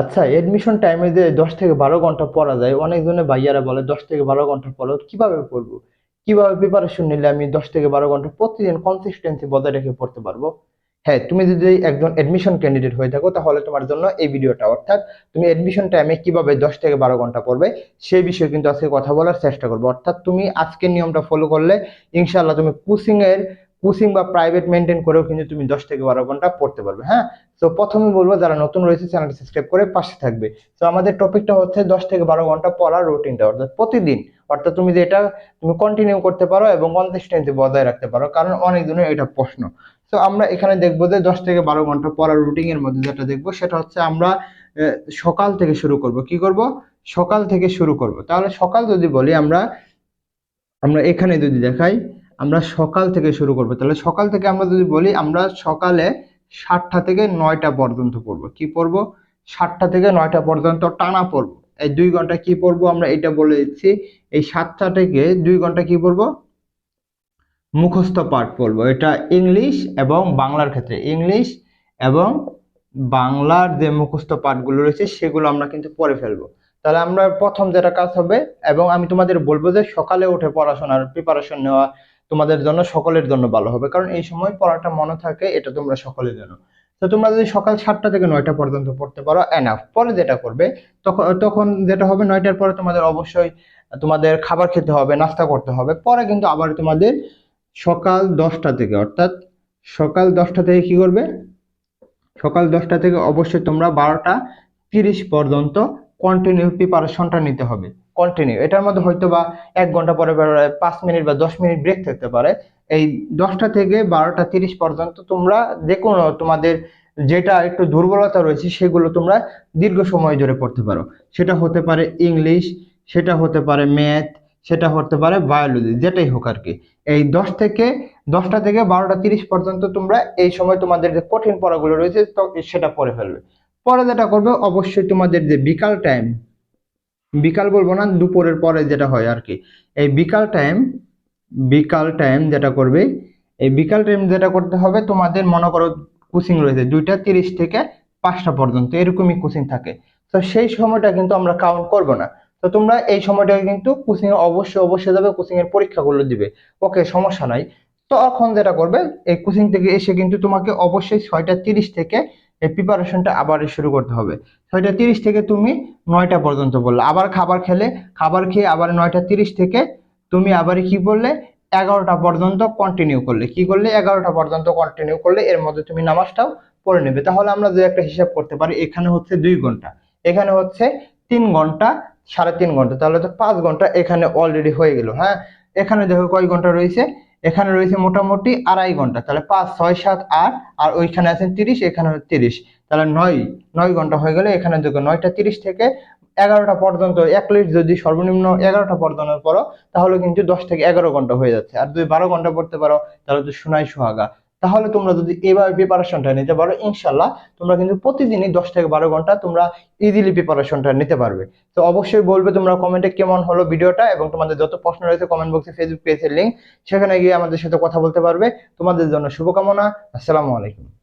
আচ্ছা এডমিশন টাইমে যে দশ থেকে বারো ঘণ্টা পড়া যায় অনেকজনে ভাইয়ারা বলে দশ থেকে বারো ঘণ্টা পড়ো, কীভাবে পড়ব? কীভাবে প্রিপারেশন নিলে আমি দশ থেকে বারো ঘণ্টা প্রতিদিন কনসিস্টেন্সি বজায় রেখে পড়তে পারব? হ্যাঁ তুমি যদি একজন এডমিশন ক্যান্ডিডেট হয়ে থাকো, তাহলে তোমার জন্য এই ভিডিওটা অর্থাৎ তুমি এডমিশন টাইমে কীভাবে দশ থেকে বারো ঘণ্টা পড়বে, সেই বিষয়ে কিন্তু আজকে কথা বলার চেষ্টা করব। অর্থাৎ তুমি আজকের নিয়মটা ফলো করলে ইনশাল্লাহ তুমি কোচিং এর কোচিং বা প্রাইভেট মেনটেন করেও কিন্তু তুমি দশ থেকে বারো ঘণ্টা পড়তে পারবে হ্যাঁ? তো প্রথমে বলব যারা নতুন রয়েছে চ্যানেলটি সাবস্ক্রাইব করে পাশে থাকবে। তো আমাদের টপিকটা হচ্ছে দশ থেকে বারো ঘণ্টা পড়ার রুটিনটা অর্থাৎ প্রতিদিন। অর্থাৎ তুমি যেটা তুমি কন্টিনিউ করতে পারো এবং কনসিস্টেন্সি বজায় রাখতে পারো, কারণ অনেক দিনের এটা প্রশ্ন। তো আমরা এখানে দেখব যে দশ থেকে বারো ঘণ্টা পড়ার রুটিন এর মধ্যে যেটা দেখব সেটা হচ্ছে আমরা সকাল থেকে শুরু করব। কি করব? সকাল থেকে শুরু করব। তাহলে সকাল যদি বলি আমরা আমরা এখানে যদি দেখাই আমরা সকাল থেকে শুরু করব। তাহলে সকাল থেকে আমরা যদি বলি, আমরা সকালে সাতটা থেকে নয়টা পর্যন্ত পড়ব। কি পড়ব? সাতটা থেকে নয়টা পর্যন্ত টানা পড়ব। এই দুই ঘণ্টা কি পড়ব আমরা এটা বলে দিচ্ছি। এই সাতটা থেকে দুই ঘণ্টা কি পড়ব? মুখস্থ পাঠ পড়ব। এটা ইংলিশ এবং বাংলার ক্ষেত্রে। ইংলিশ এবং বাংলার যে মুখস্থ পাঠগুলো রয়েছে, সেগুলো আমরা কিন্তু পড়ে ফেলব। তাহলে আমরা প্রথম যেটা কাজ হবে, এবং আমি তোমাদের বলব যে সকালে উঠে পড়াশোনার প্রিপারেশন নেওয়া তোমাদের জন্য সকলের জন্য ভালো হবে। কারণ এই সময় পড়াটা মনে থাকে, এটা তোমরা সকলে জানো তো তোমরা যদি সকাল সাতটা থেকে নয়টা পর্যন্ত পড়তে পারো এনাফ পরে যেটা করবে তখন তখন যেটা হবে, নয়টার পরে তোমাদের অবশ্যই তোমাদের খাবার খেতে হবে, নাস্তা করতে হবে। পরে কিন্তু আবার তোমাদের সকাল দশটা থেকে, অর্থাৎ সকাল দশটা থেকে কি করবে? সকাল দশটা থেকে অবশ্যই তোমরা বারোটা তিরিশ পর্যন্ত কন্টিনিউ প্রিপারেশনটা নিতে হবে। কন্টিনিউ এটার মধ্যে হয়তো বা এক ঘণ্টা পরে পাঁচ মিনিট বা দশ মিনিট ব্রেক থাকতে পারে। এই দশটা থেকে বারোটা তিরিশ পর্যন্ত তোমরা যে কোনো তোমাদের যেটা একটু দুর্বলতা রয়েছে সেগুলো তোমরা দীর্ঘ সময় ধরে পড়তে পারো। সেটা হতে পারে ইংলিশ, সেটা হতে পারে ম্যাথ সেটা হতে পারে বায়োলজি যেটাই হোক আর কি। এই দশ থেকে, দশটা থেকে বারোটা তিরিশ পর্যন্ত তোমরা এই সময় তোমাদের যে কঠিন পড়াগুলো রয়েছে সেটা পড়ে ফেলবে। পরে যেটা করবে, অবশ্যই তোমাদের যে বিকাল টাইম বিকাল বলব না, দুপুরের পরে যেটা হয় আর কি। এই বিকাল টাইম বিকাল টাইম যেটা করবে, এই বিকাল টাইম যেটা করতে হবে, তোমাদের মনে করো কোচিং রয়েছে দুইটা তিরিশ থেকে পাঁচটা পর্যন্ত, এরকমই কোচিং থাকে। তো সেই সময়টা কিন্তু আমরা কাউন্ট করব না। তো তোমরা এই সময়টাকে কিন্তু কোচিং অবশ্যই অবশ্যই যাবে কোচিং এর পরীক্ষাগুলো দিবে। ওকে, সমস্যা নাই। তখন যেটা করবে, এই কোচিং থেকে এসে কিন্তু তোমাকে অবশ্যই ছয়টা তিরিশ থেকে এই প্রিপারেশনটা আবার শুরু করতে হবে। ছয়টা তিরিশ থেকে তুমি নয়টা পর্যন্ত বললে। আবার খাবার খেলে, খাবার খেয়ে আবার নয়টা তিরিশ থেকে তুমি আবার কি বললে? এগারোটা পর্যন্ত কন্টিনিউ করলে। কি করলে? এগারোটা পর্যন্ত কন্টিনিউ করলে এর মধ্যে তুমি নামাজটাও পড়ে নেবে। তাহলে আমরা যে একটা হিসাব করতে পারি, এখানে হচ্ছে দুই ঘণ্টা। এখানে হচ্ছে তিন ঘণ্টা, সাড়ে তিন ঘণ্টা। তাহলে তো পাঁচ ঘণ্টা এখানে অলরেডি হয়ে গেল হ্যাঁ? এখানে দেখো কয় ঘণ্টা রয়েছে? এখানে রয়েছে মোটামুটি আড়াই ঘণ্টা। তাহলে পাঁচ, ছয়, সাত, আট, আর ওইখানে আছেন তিরিশ, এখানে তিরিশ। তাহলে নয় নয় ঘণ্টা হয়ে গেলে এখানে দেখো নয়টা তিরিশ থেকে এগারোটা পর্যন্ত, এক লিট যদি সর্বনিম্ন এগারোটা পর্যন্ত পড়ো, তাহলে কিন্তু দশ থেকে এগারো ঘণ্টা হয়ে যাচ্ছে। আর যদি বারো ঘণ্টা পড়তে পারো, তাহলে তো সোনাই সোহাগা। তাহলে তোমরা যদি এবার প্রিপারেশনটা নিতে পারো ইনশাল্লাহ তোমরা কিন্তু প্রতিদিনই দশ থেকে বারো ঘণ্টা তোমরা ইজিলি প্রিপারেশনটা নিতে পারবে। তো অবশ্যই বলবে তোমরা কমেন্টে কেমন হলো ভিডিওটা এবং তোমাদের যত প্রশ্ন রয়েছে কমেন্ট বক্সে ফেসবুক পেজের লিঙ্ক সেখানে গিয়ে আমাদের সাথে কথা বলতে পারবে। তোমাদের জন্য শুভকামনা। আসসালামু আলাইকুম।